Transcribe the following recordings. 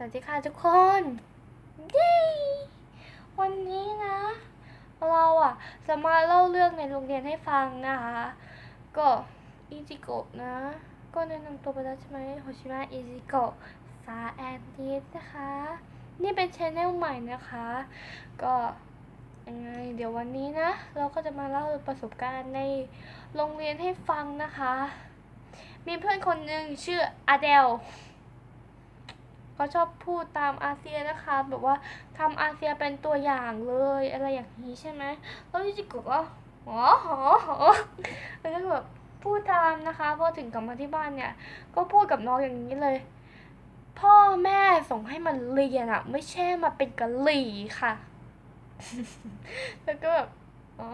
สวัสดีค่ะทุกคน เย้ วันนี้นะ เราอะจะมาเล่าเรื่องในโรงเรียนให้ฟังนะคะ ก็อิจิโกะนะ ก็แนะนำตัวไปแล้วใช่ไหมโฮชิมะอิจิโกะซาแอนดิสนะคะ นี่เป็นชแนลใหม่นะคะ ก็ยังไงเดี๋ยววันนี้นะ เราก็จะมาเล่าประสบการณ์ในโรงเรียนให้ฟังนะคะ มีเพื่อนคนหนึ่งชื่ออาเดล ก็ชอบพูดตามอาเซียนะคะแบบว่าทำอาเซียเป็นตัวอย่างเลยอะไรอย่างนี้ใช่ไหมแล้วจิโกะก็หอหอหอแล้วก็แบบพูดตามนะคะพอถึงกลับมาที่บ้านเนี่ย ก็พูดกับน้องอย่างนี้เลย พ่อแม่ส่งให้มันเรียนอะไม่ใช่มาเป็นกะหรี่ค่ะ แล้วก็แบบอ๋อ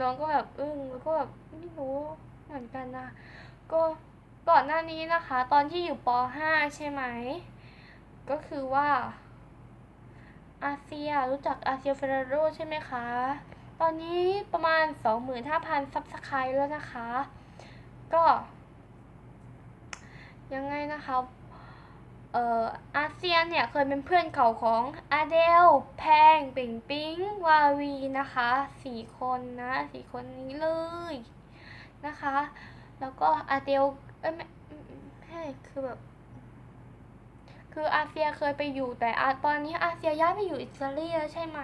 น้องก็แบบอึ้งแล้วก็แบบไม่รู้เหมือนกันนะ ก็ก่อนหน้านี้นะคะ ตอนที่อยู่ป .5 ใช่ไหม ก็คือว่าอาเซียรู้จักอาเซียเฟรโรใช่ไหมคะ ตอนนี้ประมาณ 25,000ซับสไครต์แล้วนะคะ ก็ ยังไงนะคะเอ่ออาเซียนเนี่ยเคยเป็นเพื่อนเก่าของอาเดล แพง ปิงปิงวาวีนะคะสี่คนนะสี่คนนี้เลยนะคะ แล้วก็อาเดลเอ้ยไม่ใช่คือแบบ คืออาเซียเคยไปอยู่แต่ตอนนี้อาเซียย้ายไปอยู่อิตาลีแล้วใช่ไหม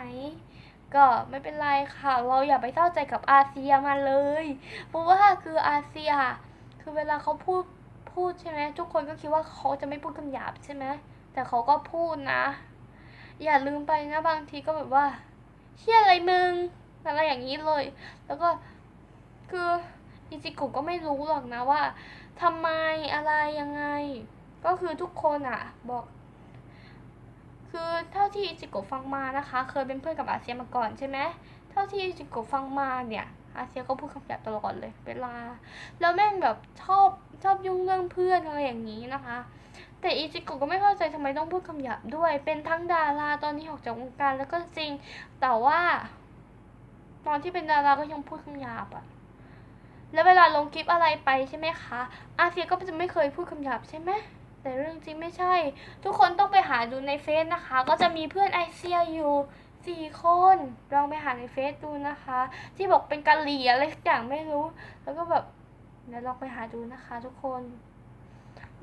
ก็ไม่เป็นไรค่ะ เราอย่าไปเศร้าใจกับอาเซียมาเลย เพราะว่าคืออาเซีย คือเวลาเขาพูดพูดใช่ไหมทุกคนก็คิดว่าเขาจะไม่พูดคำหยาบใช่ไหมแต่เขาก็พูดนะ อย่าลืมไปนะบางทีก็แบบว่าเชี่ยอะไรมึงอะไรอย่างนี้เลย แล้วก็คืออิจิกุก็ไม่รู้หรอกนะว่าทำไมอะไรยังไง ก็คือทุกคนอะบอก คือเท่าที่อิจิโกะฟังมานะคะ เคยเป็นเพื่อนกับอาเซียมาก่อนใช่ไหมเท่าที่อิจิโกะฟังมาเนี่ยอาเซียก็พูดคำหยาบตลอดเลยเวลา แล้วแม่งแบบชอบชอบยุ่งเรื่องเพื่อนอะไรอย่างนี้นะคะ แต่อิจิโกะก็ไม่เข้าใจทำไมต้องพูดคำหยาบด้วย เป็นทั้งดาราตอนนี้ออกจากวงการแล้วก็จริง แต่ว่า ตอนที่เป็นดาราก็ยังพูดคำหยาบอะแล้วเวลาลงคลิปอะไรไปใช่ไหมคะ อาเซียก็จะไม่เคยพูดคำหยาบใช่ไหม แต่เรื่องจริงไม่ใช่ ทุกคนต้องไปหาดูในเฟซนะคะ ก็จะมีเพื่อนไอเซียอยู่สี่คนลองไปหาในเฟซดูนะคะ ที่บอกเป็นกะหรี่อะไรสักอย่างไม่รู้ แล้วก็แบบเดี๋ยวลองไปหาดูนะคะ ทุกคน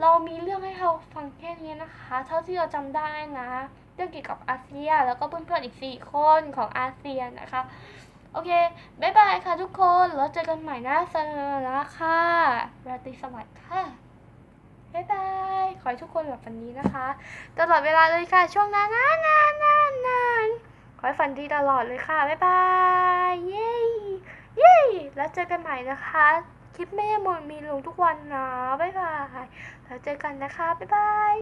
เรามีเรื่องให้เราฟังแค่นี้นะคะ เท่าที่เราจำได้นะ เรื่องเกี่ยวกับอาเซียแล้วก็เพื่อนๆอีกสี่คนของอาเซียนนะคะ โอเคบ๊ายบายค่ะทุกคนแล้วเจอกันใหม่นะสนาค่ะราตรีสวัสดิ์ค่ะ บ๊ายบาย ขอให้ทุกคนแบบฝันดีนะคะ ตลอดเวลาเลยค่ะ ช่วงนานนานนานนานนานขอให้ฝันดีตลอดเลยค่ะ บ๊ายบาย เย้เย้แล้วเจอกันใหม่นะคะ คลิปแม่มนมีลงทุกวันนะ บ๊ายบาย แล้วเจอกันนะคะ บ๊ายบาย